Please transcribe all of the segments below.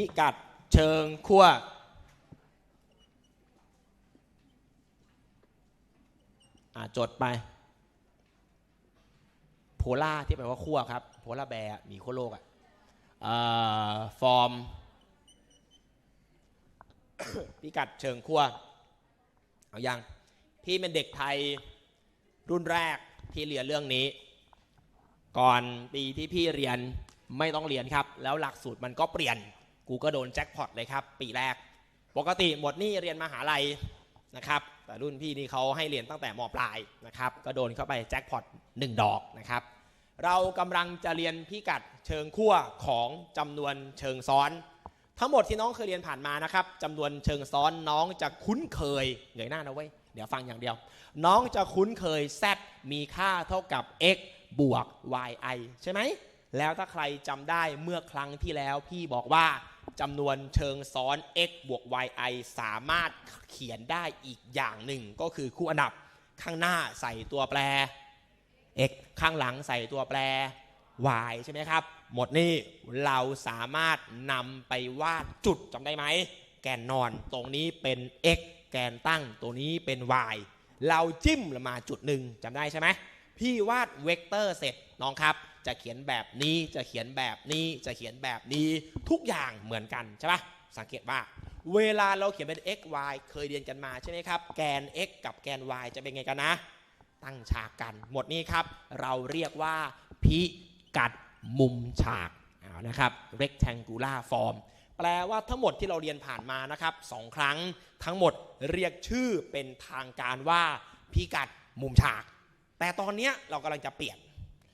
พิกัดเชิงขั้วจดไป โพล่าที่แปลว่าขั้วครับ โพล่าแบร์มีขั้วโลกอะเอ่อฟอร์ม พิกัดเชิงขั้วเอายังพี่เป็นเด็กไทยรุ่นแรกที่เรียนเรื่องนี้ ก่อนปีที่พี่เรียนไม่ต้องเรียนครับ แล้วหลักสูตรมันก็เปลี่ยน กูก็โดนแจ็คพอตเลยครับ ปีแรก ปกติหมดนี่เรียนมหาลัยนะครับ แต่รุ่นพี่นี่เขาให้เรียนตั้งแต่มปลายนะครับ ก็โดนเข้าไปแจ็คพอตหนึ่งดอกนะครับ เรากำลังจะเรียนพิกัดเชิงขั้วของจำนวนเชิงซ้อน ทั้งหมดที่น้องเคยเรียนผ่านมานะครับจำนวนเชิงซ้อนน้องจะคุ้นเคยเงยหน้านะเว้ยเดี๋ยวฟังอย่างเดียว น้องจะคุ้นเคย z มีค่าเท่ากับ x บวก yi ใช่ไหมแล้วถ้าใครจำได้เมื่อครั้งที่แล้วพี่บอกว่า จำนวนเชิงซ้อน x บวก yi สามารถเขียนได้อีกอย่างหนึ่ง ก็คือคู่อันดับข้างหน้าใส่ตัวแปร x ข้างหลังใส่ตัวแปร y ใช่ไหมครับ หมดนี่เราสามารถนำไปวาดจุดจำได้ไหม แกนนอนตรงนี้เป็น x แกนตั้งตัวนี้เป็น y เราจิ้มลงมาจุดหนึ่งจำได้ใช่ไหมพี่วาดเวกเตอร์เสร็จน้องครับ จะเขียนแบบนี้จะเขียนแบบนี้จะเขียนแบบนี้ทุกอย่างเหมือนกันใช่ปะสังเกตว่า เวลาเราเขียนเป็น x y เคยเรียนกันมาใช่ไหมครับ แกน x กับแกน y จะเป็นไงกันนะ ตั้งฉากกัน หมดนี้ครับ เราเรียกว่าพิกัดมุมฉากเอานะครับ rectangular form แปลว่าทั้งหมดที่เราเรียนผ่านมานะครับสองครั้งทั้งหมดเรียกชื่อเป็นทางการว่าพิกัดมุมฉาก แต่ตอนนี้เรากำลังจะเปลี่ยน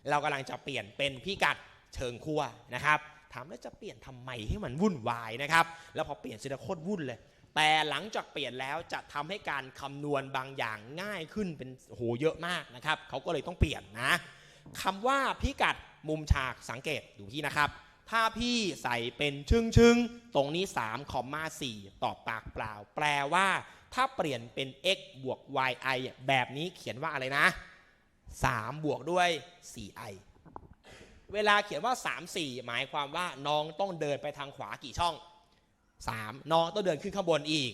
เรากำลังจะเปลี่ยนเป็นพิกัดเชิงขั้วนะครับถามแล้วจะเปลี่ยนทำไมให้มันวุ่นวายนะครับ แล้วพอเปลี่ยนเสร็จโคตรวุ่นเลย แต่หลังจากเปลี่ยนแล้วจะทำให้การคำนวณบางอย่างง่ายขึ้นเป็นโหเยอะมากนะครับเขาก็เลยต้องเปลี่ยนนะคำว่าพิกัดมุมฉากสังเกตดูที่นะครับ ถ้าพี่ใส่เป็นชึงชึงๆตรงนี้3คอมมา4ตอบปากเปล่า แปลว่า ถ้าเปลี่ยนเป็น x บวก yi แบบนี้เขียนว่าอะไรนะ 3 บวกด้วย 4i เวลาเขียนว่า 3 4 หมายความว่าน้องต้องเดินไปทางขวากี่ช่อง 3 น้องต้องเดินขึ้นข้างบนอีก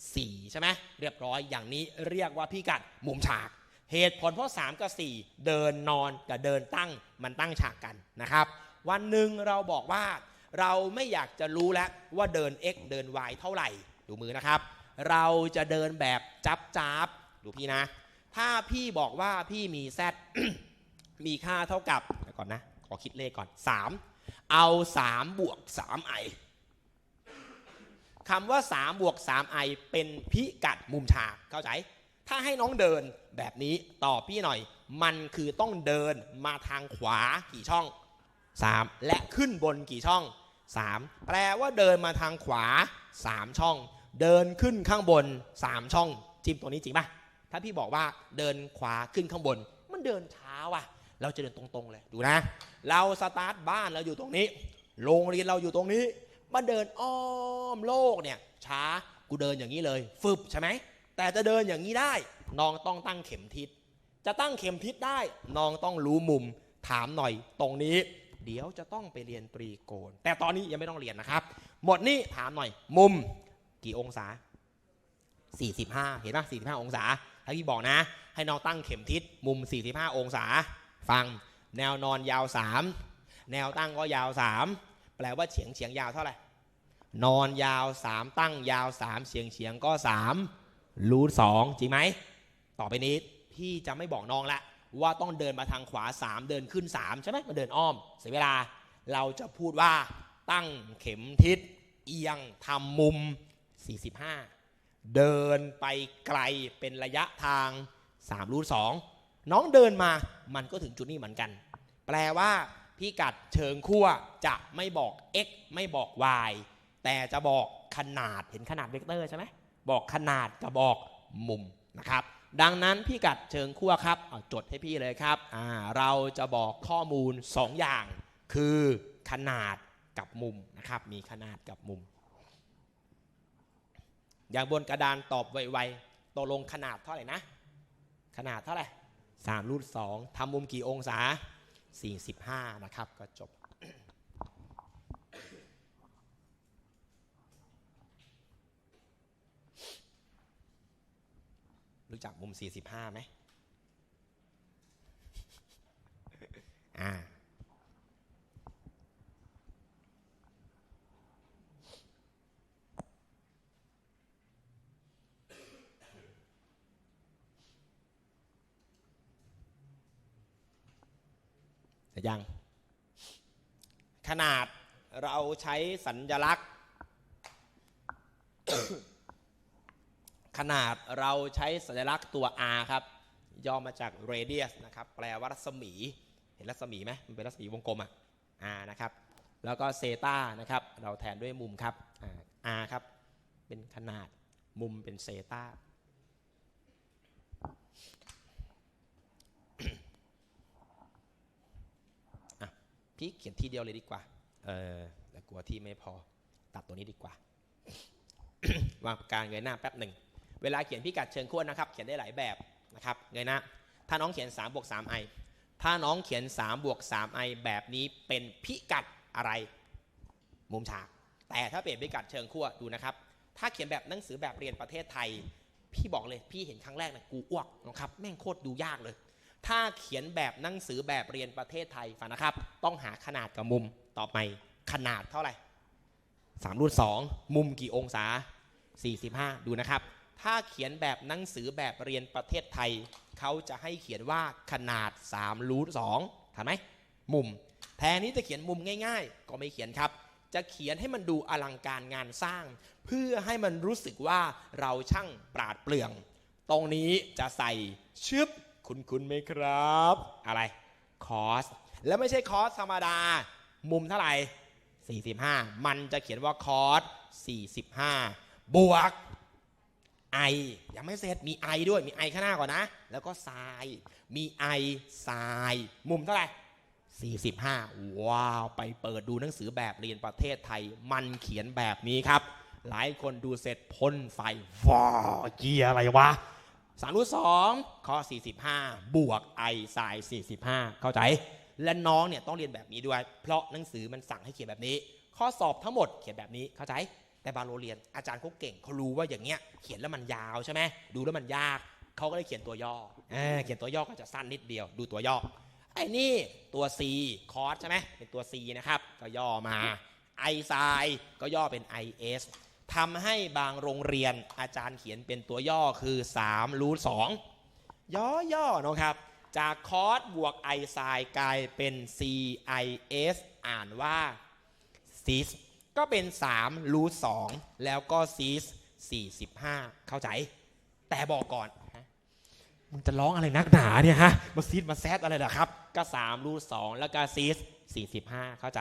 4 ใช่ไหมเรียบร้อยอย่างนี้เรียกว่าพิกัดมุมฉาก เหตุผลเพราะ 3 กับ 4 เดินนอนกับเดินตั้งมันตั้งฉากกันนะครับ วันหนึ่งเราบอกว่าเราไม่อยากจะรู้แล้วว่าเดิน x เดิน y เท่าไหร่ ดูมือนะครับ เราจะเดินแบบจับจับดูพี่นะ ถ้าพี่บอกว่าพี่มี z มีค่าเท่ากับเดี๋ยวก่อนนะ ขอคิดเลขก่อน 3 เอา 3 บวก 3i คำว่า 3 บวก 3i เป็นพิกัดมุมฉากเข้าใจ ถ้าให้น้องเดินแบบนี้ตอบพี่หน่อย มันคือต้องเดินมาทางขวากี่ช่อง 3 และขึ้นบนกี่ช่อง 3 แปลว่าเดินมาทางขวา 3 ช่อง เดินขึ้นข้างบน 3 ช่อง จิ้มตัวนี้จริงป่ะ ถ้าพี่บอกว่าเดินขวาขึ้นข้างบน มันเดินช้าว่ะ เราจะเดินตรงๆเลยดูนะ เราสตาร์ทบ้านเราอยู่ตรงนี้ โรงเรียนเราอยู่ตรงนี้มาเดินอ้อมโลกเนี่ย ช้ากูเดินอย่างนี้เลยฟึบใช่ไหมแต่จะเดินอย่างนี้ได้น้องต้องตั้งเข็มทิศ จะตั้งเข็มทิศได้น้องต้องรู้มุมถามหน่อยตรงนี้ เดี๋ยวจะต้องไปเรียนตรีโกณแต่ตอนนี้ยังไม่ต้องเรียนนะครับ หมดนี่ถามหน่อย มุมกี่องศา 45 เห็นป่ะ45 องศา ถ้าพี่บอกนะ ให้น้องตั้งเข็มทิศมุม 45 องศา ฟัง แนวนอนยาว 3 แนวตั้งก็ยาว 3 แปลว่าเฉียงเฉียงยาวเท่าไหร่ นอนยาว 3 ตั้งยาว 3 เฉียงเฉียงก็3รูท2จริงไหม ต่อไปนี้พี่จะไม่บอกน้องละว่าต้องเดินมาทางขวา 3 เดินขึ้น 3 ใช่ไหมมันเดินอ้อม เสียเวลาเราจะพูดว่าตั้งเข็มทิศเอียงทำมุม 45 เดินไปไกลเป็นระยะทาง3รูท2น้องเดินมามันก็ถึงจุดนี้เหมือนกัน แปลว่าพิกัดเชิงขั้วจะไม่บอก x ไม่บอก y แต่จะบอกขนาดเห็นขนาดเวกเตอร์ใช่ไหมบอกขนาดจะบอกมุมนะครับ ดังนั้นพิกัดเชิงขั้วครับเอาจดให้พี่เลยครับเราจะบอกข้อมูล 2 อย่าง คือขนาดกับมุมนะครับ มีขนาดกับมุม อย่างบนกระดานตอบไวๆตกลงขนาดเท่าไหร่นะ ขนาดเท่าไหร่สามรูทสองทำมุมกี่องศา 45 นะครับ ก็จบรู้จักมุม 45ไหมอ่า ยังขนาดเราใช้สัญลักษณ์ ขนาดเราใช้สัญลักษณ์ตัว r ครับ ย่อมาจาก radius นะครับ แปลว่ารัศมี เห็นรัศมีไหมมันเป็นรัศมีวงกลมอะ r นะครับ แล้วก็เซตานะครับ เราแทนด้วยมุมครับอา r ครับ เป็นขนาด มุมเป็นเซตา พี่เขียนทีเดียวเลยดีกว่า เออแต่กลัวที่ไม่พอ ตัดตัวนี้ดีกว่า วางปากกาเงยหน้าแป๊บหนึ่ง เวลาเขียนพิกัดเชิงขั้วนะครับ เขียนได้หลายแบบนะครับ เงยหน้า ถ้าน้องเขียน3บวก 3 i ถ้าน้องเขียน3บวก 3 i แบบนี้เป็นพิกัดอะไร มุมฉาก แต่ถ้าเปลี่ยนพิกัดเชิงขั้วดูนะครับ ถ้าเขียนแบบหนังสือแบบเรียนประเทศไทย พี่บอกเลยพี่เห็นครั้งแรกนะกูอ้วกนะครับ แม่งโคตรดูยากเลย ถ้าเขียนแบบหนังสือแบบเรียนประเทศไทยฟังนะครับ ต้องหาขนาดกับมุมต่อไปขนาดเท่าไหร่3รูท2มุมกี่องศา 45 ดูนะครับ ถ้าเขียนแบบหนังสือแบบเรียนประเทศไทย เขาจะให้เขียนว่าขนาด3รูท2ทันไหมมุม แทนนี้จะเขียนมุมง่าย ๆ ก็ไม่เขียนครับ จะเขียนให้มันดูอลังการงานสร้าง เพื่อให้มันรู้สึกว่าเราช่างปราดเปรื่อง ตรงนี้จะใส่ชึบ คุณคุณไหมครับ อะไรคอสแล้วไม่ใช่คอสธรรมดา มุมเท่าไหร่ 45 มันจะเขียนว่าคอส45 บวกไอยังไม่เสร็จมีไอด้วยมีไอข้างหน้าก่อนนะ แล้วก็ไซน์มีไอไซน์มุมเท่าไหร่45 ว้าว ไปเปิดดูหนังสือแบบเรียนประเทศไทย มันเขียนแบบนี้ครับ หลายคนดูเสร็จพ่นไฟว้าวเกียอะไรวะ สามรูทสองข้อ45 บวก i ไซน์45 เข้าใจ และน้องเนี่ยต้องเรียนแบบนี้ด้วย เพราะหนังสือมันสั่งให้เขียนแบบนี้ ข้อสอบทั้งหมดเขียนแบบนี้เข้าใจ แต่บางโรงเรียนอาจารย์เขาเก่งเขารู้ว่าอย่างเงี้ยเขียนแล้วมันยาวใช่ไหมดูแล้วมันยากเขาก็เลยเขียนตัวย่อเออเขียนตัวย่อก็จะสั้นนิดเดียว ดูตัวย่อไอ้นี่ตัว c คอร์สใช่ไหมเป็นตัว c นะครับก็ย่อมา i ไซก็ย่อเป็น is ทำให้บางโรงเรียนอาจารย์เขียนเป็นตัวย่อคือ 3 รูท2ย่อย่อๆนะครับ จากคอสบวก i ไซน์กลายเป็น cis อ่านว่า cis ก็เป็น3รูท2แล้วก็ cis 45 เข้าใจ แต่บอกก่อนมึงจะร้องอะไรนักหนาเนี่ยฮะ มาซีดมาแซดอะไรล่ะครับ ก็3รูท2แล้วก็ cis 45 เข้าใจ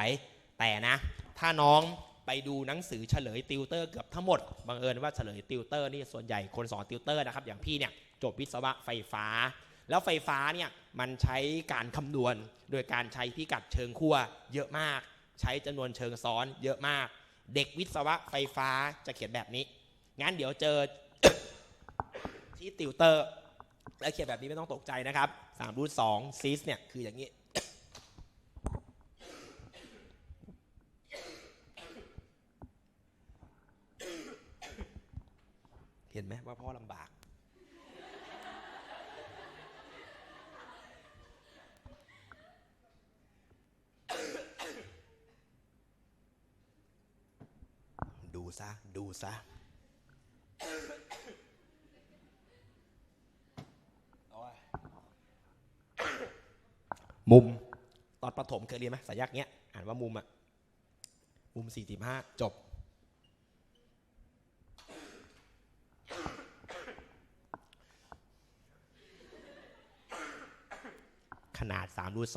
แต่นะ ถ้าน้อง ไปดูหนังสือเฉลยติวเตอร์เกือบทั้งหมดบังเอิญว่าเฉลยติวเตอร์นี่ส่วนใหญ่คนสอนติวเตอร์นะครับอย่างพี่เนี่ยจบวิศวะไฟฟ้า แล้วไฟฟ้าเนี่ยมันใช้การคำนวณ โดยการใช้พิกัดเชิงขั้วเยอะมาก ใช้จำนวนเชิงซ้อนเยอะมาก เด็กวิศวะไฟฟ้าจะเขียนแบบนี้งั้นเดี๋ยวเจอที่ติวเตอร์แล้วเขียนแบบนี้ไม่ต้องตกใจนะครับ3รูท2ซีสเนี่ยคืออย่างนี้ ห็นไหมว่าพ่อลำบาก ดูซะ ดูซะมุม ตอนประถมเคยเรียนไหมสายักเนี้ย อ่านว่ามุมอะมุม45จบขนาด 3รูท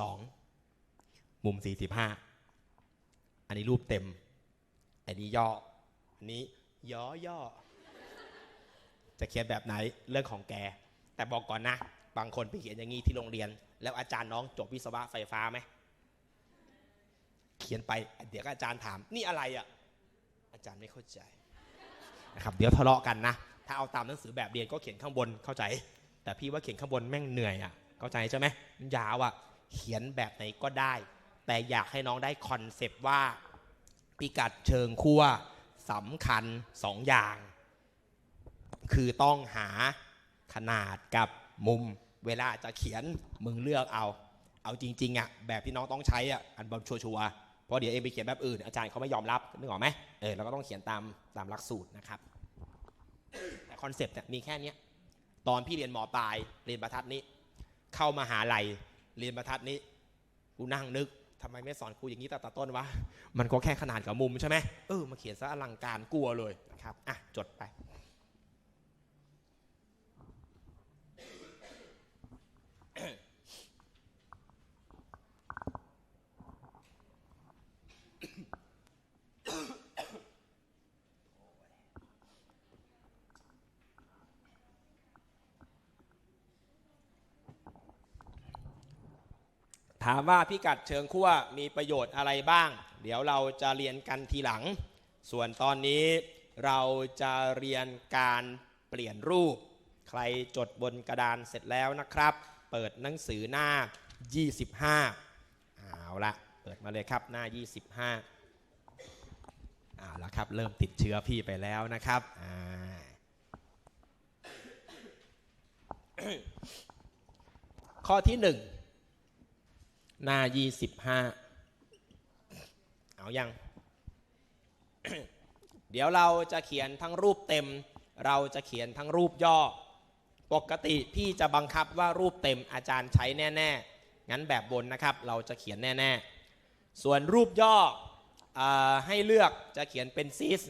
2มุม 45 อันนี้รูปเต็ม อันนี้ย่อ อันนี้ย่อย่อ จะเขียนแบบไหนเรื่องของแก แต่บอกก่อนนะ บางคนไปเขียนอย่างนี้ที่โรงเรียน แล้วอาจารย์น้องจบวิศวะไฟฟ้าไหม เขียนไปเดี๋ยวก็อาจารย์ถาม นี่อะไรอะ อาจารย์ไม่เข้าใจนะครับเดี๋ยวทะเลาะกันนะ ถ้าเอาตามหนังสือแบบเรียนก็เขียนข้างบนเข้าใจ แต่พี่ว่าเขียนข้างบนแม่งเหนื่อยอะ เข้าใจใช่ไหมมันยาวอะ เขียนแบบไหนก็ได้ แต่อยากให้น้องได้คอนเซปต์ว่าพิกัดเชิงขั้วสำคัญสองอย่าง คือต้องหาขนาดกับมุม เวลาจะเขียนมึงเลือกเอา เอาจริงๆอะแบบที่น้องต้องใช้อะอันบอลชัวร์ๆเพราะเดี๋ยวเองไปเขียนแบบอื่น อาจารย์เขาไม่ยอมรับนึกออกไหมเออเราก็ต้องเขียนตามตามหลักสูตรนะครับแต่คอนเซปต์เนี่ยมีแค่นี้ตอนพี่เรียนหมปลายเรียนบรรทัดนี้ เข้ามาหาลัย เรียนบรรทัดนี้ กูนั่งนึกทำไมไม่สอนกูอย่างนี้ตั้งแต่ตต้นวะ มันก็แค่ขนาดกับมุมใช่ไหมเออมาเขียนซะอลังการกลัวเลยนะครับอะจดไป ถามว่าพิกัดเชิงขั้วมีประโยชน์อะไรบ้าง เดี๋ยวเราจะเรียนกันทีหลัง ส่วนตอนนี้เราจะเรียนการเปลี่ยนรูป ใครจดบนกระดานเสร็จแล้วนะครับ เปิดหนังสือหน้า 25เอาละเปิดมาเลยครับหน้า 25เอาละครับ เริ่มติดเชื้อพี่ไปแล้วนะครับอ่าข้อที่ หนึ่งหน้า25เอายัง เดี๋ยวเราจะเขียนทั้งรูปเต็ม เราจะเขียนทั้งรูปย่อ ปกติพี่จะบังคับว่ารูปเต็มอาจารย์ใช้แน่ ๆ งั้นแบบบนนะครับ เราจะเขียนแน่ ๆ ส่วนรูปย่ออให้เลือกจะเขียนเป็นซีส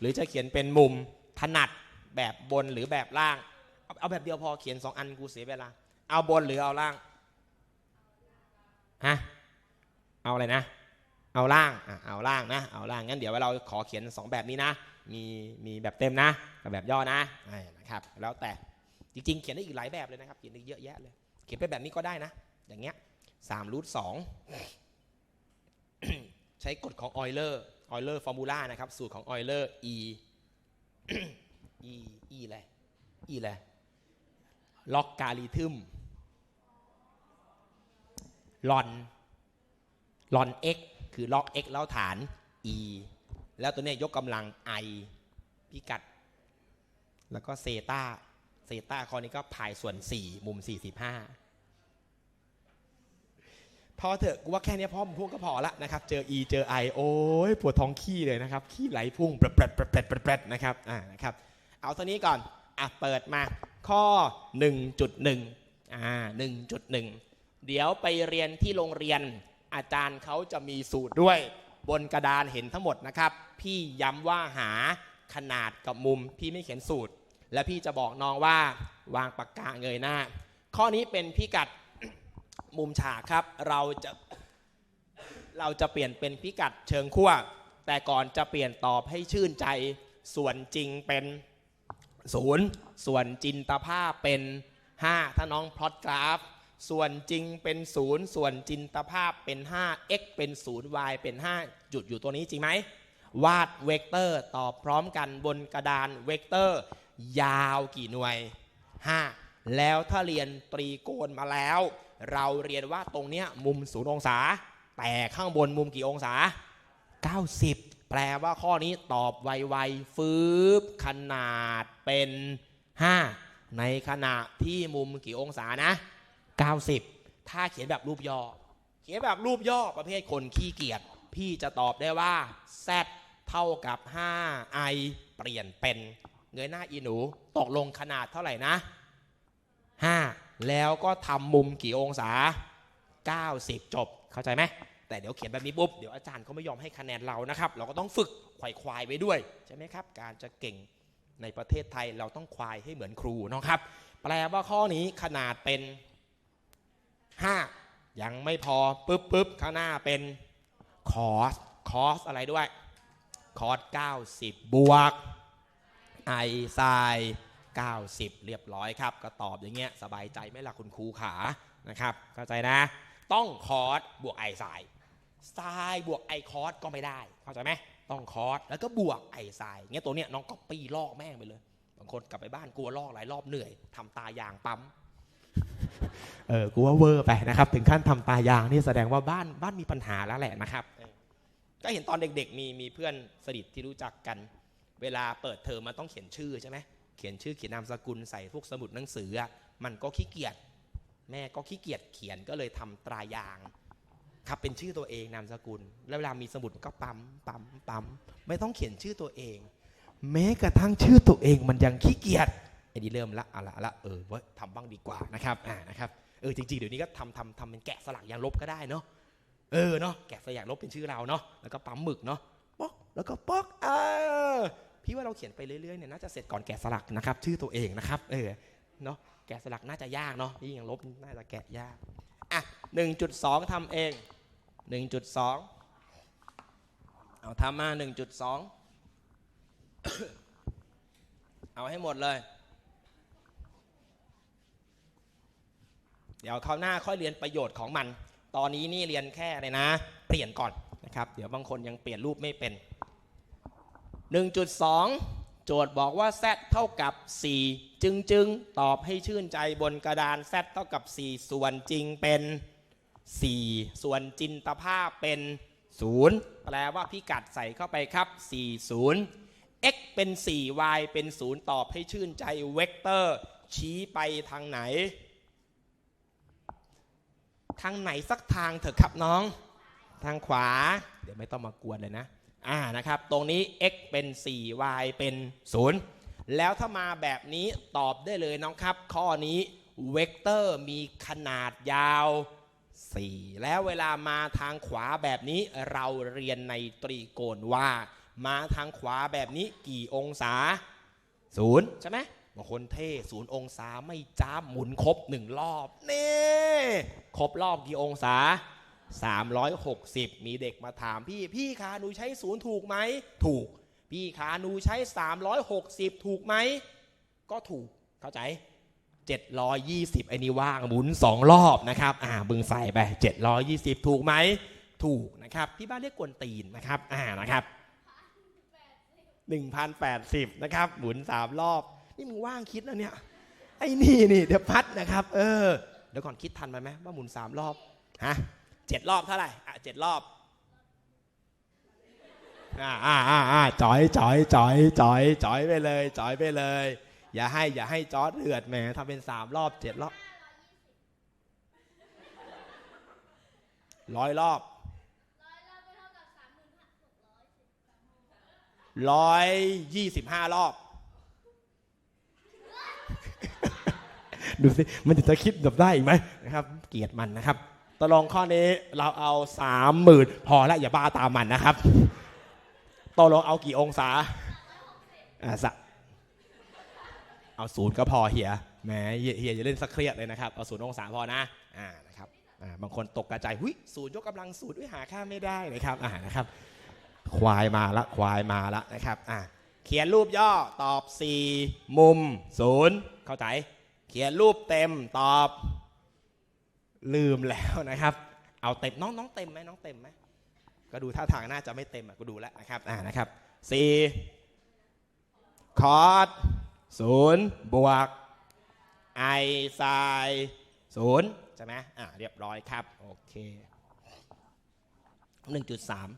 หรือจะเขียนเป็นมุมถนัดแบบบนหรือแบบล่าง เอาเอาแบบเดียวพอเขียนสองอันกูเสียเวลา เอาบนหรือเอาล่าง ฮะเอาอะไรนะ เอาล่างอะเอาล่างนะ เอาล่างงั้นเดี๋ยวเราขอเขียน 2 แบบนี้นะ มีมีแบบเต็มนะกับแบบย่อนะอ่นะครับ แล้วแต่จริงๆ เขียนได้อีกหลายแบบเลยนะครับ เขียนได้เยอะแยะเลย เขียนไปแบบนี้ก็ได้นะ อย่างเงี้ยสามรูทสองใช้กฎของออยเลอร์ออยเลอร์ฟอร์มูลานะครับ สูตรของออยเลอร์ e e e อะไร e อะไรล็อกการิทึม ลอนลอน x คือล็อก x แล้วฐาน e แล้วตัวนี้ยกกำลัง i พิกัด แล้วก็เซตาเซตาข้อนี้ก็พายส่วน 4 มุม 45 พอเถอะกูว่าแค่เนี้ยพ่อมึงพูดก็พอละนะครับ เจอ e เจอ i โอ้ยปวดท้องขี้เลยนะครับ ขี้ไหลพุ่งแปรดแปรดแปรดแปรดแปรดแปรดนะครับอ่านะครับ เอาตัวนี้ก่อนอะเปิดมาข้อ 1.1อ่า1.1 เดี๋ยวไปเรียนที่โรงเรียนอาจารย์เขาจะมีสูตรด้วย บนกระดานเห็นทั้งหมดนะครับ พี่ย้ำว่าหาขนาดกับมุมพี่ไม่เขียนสูตร และพี่จะบอกน้องว่าวางปากกาเงยหน้า ข้อนี้เป็นพิกัดมุมฉากครับ เราจะเราจะเปลี่ยนเป็นพิกัดเชิงขั้วแต่ก่อนจะเปลี่ยนตอบให้ชื่นใจส่วนจริงเป็นศูนย์ส่วนจินตภาพเป็น 5 ถ้าน้องพลอตกราฟ ส่วนจริงเป็น0ส่วนจินตภาพเป็น 5 x เป็น0 y เป็น 5 จุดอยู่ตัวนี้จริงไหม วาดเวกเตอร์ตอบพร้อมกันบนกระดานเวกเตอร์ ยาวกี่หน่วย 5 แล้วถ้าเรียนตรีโกณมาแล้ว เราเรียนว่าตรงเนี้ยมุม0องศา แต่ข้างบนมุมกี่องศา 90 แปลว่าข้อนี้ตอบไวๆฟืบขนาดเป็น 5 ในขณะที่มุมกี่องศานะ 90 ถ้าเขียนแบบรูปย่อ เขียนแบบรูปย่อประเภทคนขี้เกียจพี่จะตอบได้ว่า z เท่ากับ 5i เปลี่ยนเป็น เงยหน้าอีหนู ตกลงขนาดเท่าไหร่นะ 5 แล้วก็ทำมุมกี่องศา 90 จบเข้าใจไหมแต่เดี๋ยวเขียนแบบนี้ปุ๊บ เดี๋ยวอาจารย์เขาไม่ยอมให้คะแนนเรานะครับ เราก็ต้องฝึกไขว่ควายไว้ด้วย ใช่ไหมครับ การจะเก่งในประเทศไทยเราต้องควายให้เหมือนครูนะครับ แปลว่าข้อนี้ขนาดเป็น 5 ยังไม่พอปุ๊บปุ๊บข้างหน้าเป็นคอสคอสอะไรด้วยคอส90 บวกไอไซ90 เรียบร้อยครับ ก็ตอบอย่างเงี้ยสบายใจไหมล่ะคุณครูขานะครับเข้าใจนะ ต้องคอสบวกไอไซไซบวกไอคอสก็ไม่ได้เข้าใจไหมต้องคอสแล้วก็บวกไอไซเงี้ยตัวเนี้ยน้องก็ปีลอกแม่งไปเลยบางคนกลับไปบ้านกลัวลอกหลายรอบเหนื่อยทำตายางปั๊ม เออกูว่าเวอร์ไปนะครับ ถึงขั้นทำตายางนี่แสดงว่าบ้านบ้านมีปัญหาแล้วแหละนะครับ ก็เห็นตอนเด็กๆ มีมีเพื่อนสนิทที่รู้จักกัน เวลาเปิดเทอมมันต้องเขียนชื่อใช่ไหมเขียนชื่อเขียนนามสกุลใส่พวกสมุดหนังสือมันก็ขี้เกียจแม่ก็ขี้เกียจเขียนก็เลยทำตรายางครับเป็นชื่อตัวเองนามสกุล แล้วเวลามีสมุดก็ปั๊มปั๊มปั๊มไม่ต้องเขียนชื่อตัวเอง แม้กระทั่งชื่อตัวเองมันยังขี้เกียจ อ้นี่เริ่มละอะละอะละเออว่าทำบ้างดีกว่านะครับอ่านะครับเออจริงๆเดี๋ยวนี้ก็ทำทำทำเป็นแกะสลักยางลบก็ได้เนาะเออเนาะแกะสลักยางลบเป็นชื่อเราเนาะแล้วก็ปั๊มหมึกเนาะป๊อกแล้วก็ป๊อกเออพี่ว่าเราเขียนไปเรื่อยๆเนี่ยน่าจะเสร็จก่อนแกะสลักนะครับชื่อตัวเองนะครับเออเนาะแกะสลักน่าจะยากเนาะพี่ยางลบน่าจะแกะยากอะ1.2ทำเอง 1.2 เอาทำมา 1.2 เอาให้หมดเลย ดี๋ยวคราวหน้าค่อยเรียนประโยชน์ของมัน ตอนนี้นี่เรียนแค่เลยนะ เปลี่ยนก่อนนะครับ เดี๋ยวบางคนยังเปลี่ยนรูปไม่เป็น 1.2 โจทย์บอกว่า z เท่ากับ 4 จึงจึงตอบให้ชื่นใจบนกระดาน z เท่ากับ 4 ส่วนจริงเป็น 4 ส่วนจินตภาพเป็น 0 แปลว่าพิกัดใส่เข้าไปครับ 40 x เป็น 4 y เป็น 0 ตอบให้ชื่นใจเวกเตอร์ ชี้ไปทางไหน ทางไหนสักทางเถอะครับน้อง ทางขวา เดี๋ยวไม่ต้องมากวนเลยนะ อ่านะครับ ตรงนี้ x เป็น 4 y เป็น 0 แล้วถ้ามาแบบนี้ตอบได้เลยน้องครับ ข้อนี้เวกเตอร์มีขนาดยาว 4 แล้วเวลามาทางขวาแบบนี้เราเรียนในตรีโกณว่า มาทางขวาแบบนี้กี่องศาศูนย์ใช่ไหม บางคนเท่ศูนย์องศาไม่จ้าหมุนครบหนึ่งรอบนี่ครบรอบกี่องศา 360 มีเด็กมาถามพี่ พี่คะหนูใช้ศูนย์ถูกไหม ถูก พี่คะหนูใช้ 360 ถูกไหม ก็ถูกเข้าใจ 720ไอ้นี่ว่างหมุน 2 รอบนะครับ อ่าบึงใส่ไป 720 ถูกไหม ถูกนะครับ ที่บ้านเรียกกวนตีนนะครับ อ่านะครับ1,080 นะครับหมุน 3 รอบ นี่มึงว่างคิดนะเนี่ย ไอ้นี่นี่เดี๋ยวพัดนะครับ เออ เดี๋ยวก่อนคิดทันไปไหมว่าหมุน3รอบ ฮะเจ็ดรอบเท่าไหร่ อะเจ็ดรอบ อ่าอ่าอ่าอ่าจอยจอยจอยจอยจอยไปเลยจอยไปเลย อย่าให้อย่าให้จอดเลือดแหมทำเป็นสามรอบเจ็ดรอบร้อยรอบร้อยยี่สิบห้ารอบ ดูสิมันจะคิดแบบได้อีกไหมนะครับ เกลียดมันนะครับตกลงข้อนี้เราเอาสามหมื่นพอแล้วอย่าบ้าตามมันนะครับตกลงเอากี่องศาอ่าสะเอาศูนย์ก็พอเฮียแหมเฮียเฮียจะเล่นสักเครียดเลยนะครับเอาศูนย์องศาพอนะอ่านะครับอ่าบางคนตกกระจายหุยศูนย์ยกกำลังศูนย์อุ้ยหาค่าไม่ได้นะครับอ่านะครับควายมาละควายมาละนะครับอ่าเขียนรูปย่อตอบ 4 มุมศูนย์เข้าใจ เขียนรูปเต็มตอบ ลืมแล้วนะครับ เอาเต็มน้องน้องเต็มไหมน้องเต็มไหมก็ดูท่าทางน่าจะไม่เต็มอะก็ดูแล้วนะครับอ่านะครับสี่คอร์ดศูนย์บวกไอไซศูนย์ใช่ไหมอ่าเรียบร้อยครับ โอเคหนึ่งจุดสาม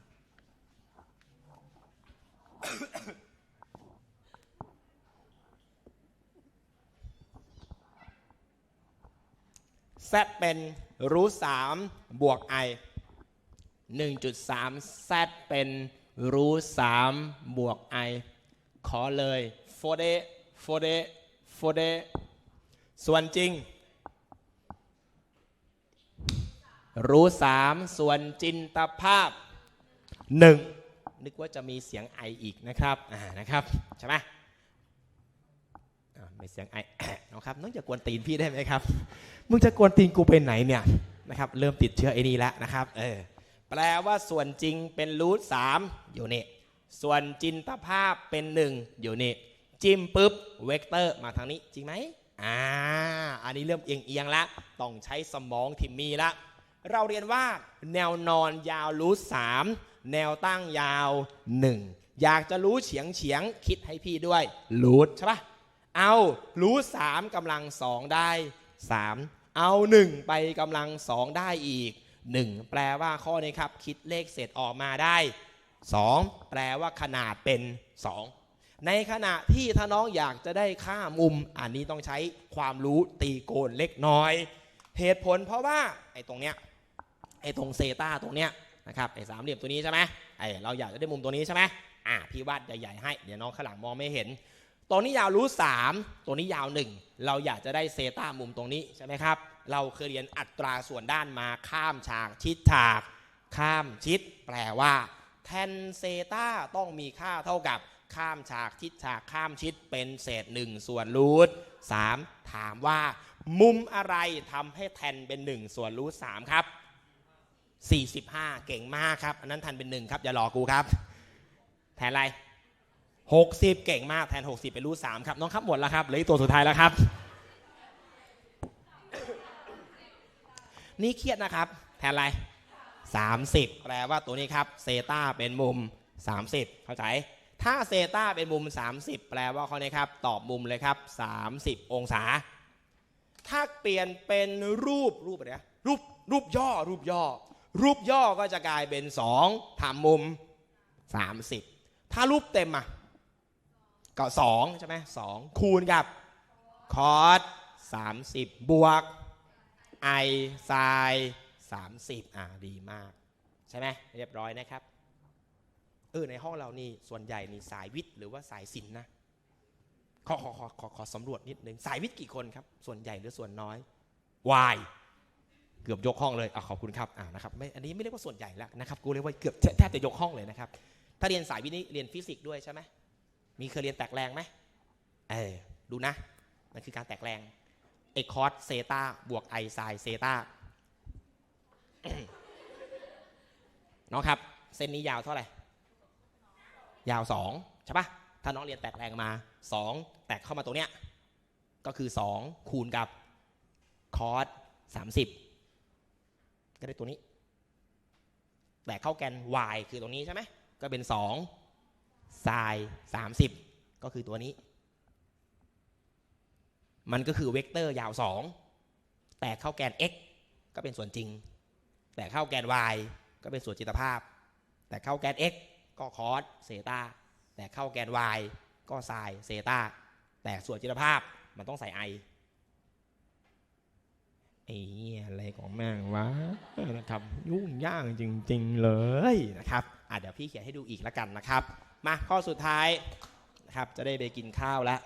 แซดเป็นรูทสามบวกไอหนึ่งจุดสามแซดเป็นรูทสามบวกไอขอเลยโฟเดโฟเดโฟเดส่วนจริงรูสามส่วนจินตภาพหนึ่งนึกว่าจะมีเสียงไออีกนะครับ อ่า นะครับ ใช่ไหม ไม่เสียงไอน้องครับน้องจะกวนตีนพี่ได้ไหมครับ มึงจะกวนตีนกูไปไหนเนี่ยนะครับเริ่มติดเชื้อไอ้นี่แล้วนะครับเออแปลว่าส่วนจริงเป็นรูทสามอยู่นี่ส่วนจินตภาพเป็นหนึ่งอยู่นี่จิ้มปุ๊บเวกเตอร์มาทางนี้จริงไหมอ่าอันนี้เริ่มเอียงเอียงละต้องใช้สมองที่มีละเราเรียนว่าแนวนอนยาวรูทสามแนวตั้งยาวหนึ่งอยากจะรู้เฉียงเฉียงๆคิดให้พี่ด้วยรูทใช่ปะ เอารูทสามกำลังสองได้สามเอาหนึ่งไปกำลังสองได้อีกหนึ่งแปลว่าข้อนี้ครับ คิดเลขเศษออกมาได้สองแปลว่าขนาดเป็นสองในขณะที่ถ้าน้องอยากจะได้ค่ามุม อันนี้ต้องใช้ความรู้ตีโกนเล็กน้อย เหตุผลเพราะว่าไอ้ตรงเนี้ยไอ้ตรงเซตาตรงเนี้ยนะครับไอ้สามเหลี่ยมตัวนี้ใช่ไหมไอ้เราอยากจะได้มุมตัวนี้ใช่ไหมอะพี่วาดใหญ่ๆให้ เดี๋ยวน้องข้างหลังมองไม่เห็น ตรงนี้ยาวรูทสามตัวนี้ยาวหนึ่งเราอยากจะได้เซตามุมตรงนี้ใช่ไหมครับ เราเคยเรียนอัตราส่วนด้านมาข้ามฉากชิดฉาก ข้ามชิด แปลว่าแทนเซตาต้องมีค่าเท่ากับข้ามฉากชิดฉากข้ามชิดเป็นเศษหนึ่งส่วนรูทสามถามว่า มุมอะไรทำให้แทนเป็นหนึ่งส่วนรูทสามครับ 45 เก่งมากครับ อันนั้นแทนเป็นหนึ่งครับ อย่ารอกูครับ แทนอะไร 60 เก่งมากแทน 60 เป็นรูทสามครับ น้องครับหมดแล้วครับเหลืออีกตัวสุดท้ายแล้วครับ นี่เครียดนะครับ แทนอะไร 30 แปลว่าตัวนี้ครับเซตาเป็นมุม 30 เข้าใจ ถ้าเซตาเป็นมุม 30 แปลว่าข้อนี้ครับ ตอบมุมเลยครับ 30 องศา ถ้าเปลี่ยนเป็นรูปรูปอะไรนะรูปรูปย่อรูปย่อ รูปย่อก็จะกลายเป็น 2ทำมุม 30 ถ้ารูปเต็มอะ ก็2ใช่ไหม2คูณกับคอส30บวกไอไซ30อ่าดีมาก ใช่ไหมเรียบร้อยนะครับเออในห้องเรานี่ส่วนใหญ่นี่สายวิทย์หรือว่าสายศิลป์นะขอขอขอขอขอสำรวจนิดนึงสายวิทย์กี่คนครับ ส่วนใหญ่หรือส่วนน้อยวายเกือบยกห้องเลยอะขอบคุณครับอ่านะครับไม่อันนี้ไม่เรียกว่าส่วนใหญ่แล้วนะครับกูเรียกว่าเกือบแทบจะยกห้องเลยนะครับถ้าเรียนสายวิทย์นี่เรียนฟิสิกส์ด้วยใช่ไหม มีเคยเรียนแตกแรงไหมเออดูนะ มันคือการแตกแรงเอคอสเซตาบวกไอไซเซตาน้องครับ เส้นนี้ยาวเท่าไหร่ ยาวสองใช่ปะถ้าน้องเรียนแตกแรงมาสองแตกเข้ามาตรงเนี้ย ก็คือสองคูณกับคอสสามสิบก็ได้ตัวนี้ แตกเข้าแกน y คือตรงนี้ใช่ไหม ก็เป็นสอง ไซสามสิบก็คือตัวนี้ มันก็คือเวกเตอร์ยาวสองแตกเข้าแกน x ก็เป็นส่วนจริง แต่เข้าแกน y ก็เป็นส่วนจิตภาพ แต่เข้าแกน x ก็คอสเซตาแต่เข้าแกน y ก็ไซเซตาแต่ส่วนจิตภาพมันต้องใส่ i ไอ้เียอะไรของแม่งวะนะครับยุ่งยากจริง ๆ เลยนะครับอะเดี๋ยวพี่เขียนให้ดูอีกแล้วกันนะครับ มาข้อสุดท้ายนะครับจะได้ไปกินข้าวแล้ว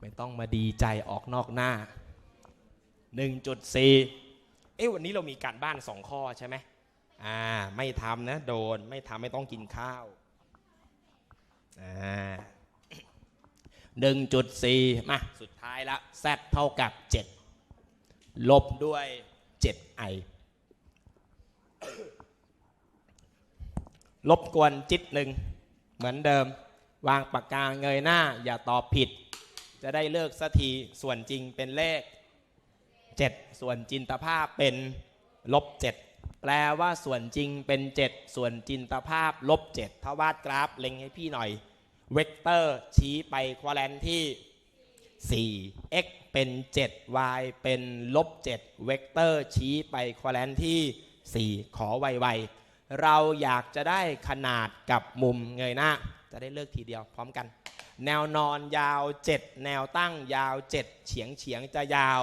ไม่ต้องมาดีใจออกนอกหน้า 1.4 เอ้วันนี้เรามีการบ้านสองข้อใช่ไหมอ่าไม่ทำนะโดนไม่ทำไม่ต้องกินข้าวอ่า1.4 มา สุดท้ายละ z เท่ากับ 7 ลบด้วย 7i ลบกวนจิตหนึ่งเหมือนเดิม วางปากกาเงยหน้า อย่าตอบผิด จะได้เลิกสักทีส่วนจริงเป็นเลข 7 ส่วนจินตภาพเป็นลบ7แปลว่าส่วนจริงเป็น 7 ส่วนจินตภาพลบ7ถ้าวาดกราฟเล็งให้พี่หน่อย เวกเตอร์ชี้ไปควอแลนที่ 4 x เป็น 7 y เป็นลบ7เวกเตอร์ชี้ไปควอแลนที่ 4 ขอไวๆ เราอยากจะได้ขนาดกับมุมเงยหน้า จะได้เลือกทีเดียวพร้อมกัน แนวนอนยาว 7 แนวตั้งยาว 7 เฉียงเฉียงจะยาว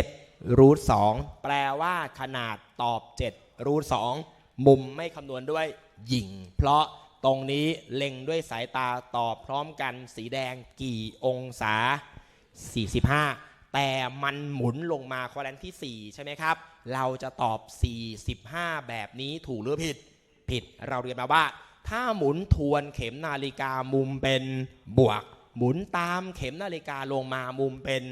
7 รูท2แปลว่าขนาดตอบ 7 รูท2มุมไม่คำนวณด้วยหยิ่ง เพราะตรงนี้เล็งด้วยสายตาตอบพร้อมกันสีแดงกี่องศา 45 แต่มันหมุนลงมาควอแลนที่ 4 ใช่ไหมครับ เราจะตอบ 45 แบบนี้ถูกหรือผิด ผิด เราเรียนมาว่า ถ้าหมุนทวนเข็มนาฬิกามุมเป็นบวก หมุนตามเข็มนาฬิกาลงมามุมเป็น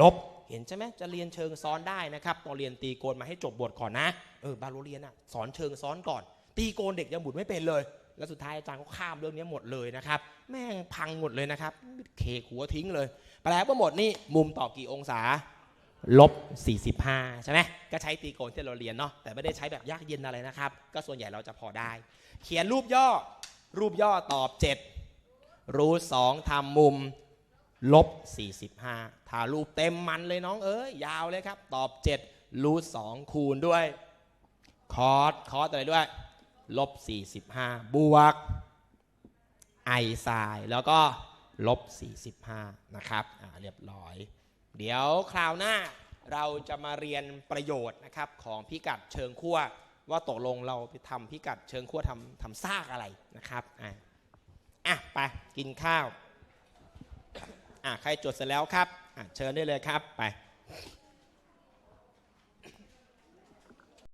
ลบ เห็นใช่ไหมจะเรียนเชิงซ้อนได้นะครับต้องเรียนตีโกนมาให้จบบทก่อนนะ เออบาโลเรียนอะสอนเชิงซ้อนก่อน ตีโกนเด็กยังหมุนไม่เป็นเลย แล้วสุดท้ายอาจารย์ก็ข้ามเรื่องนี้หมดเลยนะครับ แม่งพังหมดเลยนะครับ เคหัวทิ้งเลย แปลว่าหมดนี่มุมต่อกี่องศา ลบ 45 ใช่ไหมก็ใช้ตีโกนที่เราเรียนเนาะแต่ไม่ได้ใช้แบบยากเย็นอะไรนะครับ ก็ส่วนใหญ่เราจะพอได้ เขียนรูปย่อรูปย่อตอบ 7 รูท2ทำมุมลบ 45ถ้ารูปเต็มมันเลยน้องเอ้ยยาวเลยครับ ตอบ 7 รูท2คูณด้วยคอสคอสอะไรด้วยลบ 45 บวก i ไซแล้วก็ลบ 45 นะครับเรียบร้อย เดี๋ยวคราวหน้าเราจะมาเรียนประโยชน์นะครับของพิกัดเชิงขั้วว่าตกลงเราไปทำพิกัดเชิงขั้วทำทำซากอะไรนะครับอะอะไปกินข้าวอะใครจดเสร็จแล้วครับอะเชิญได้เลยครับไป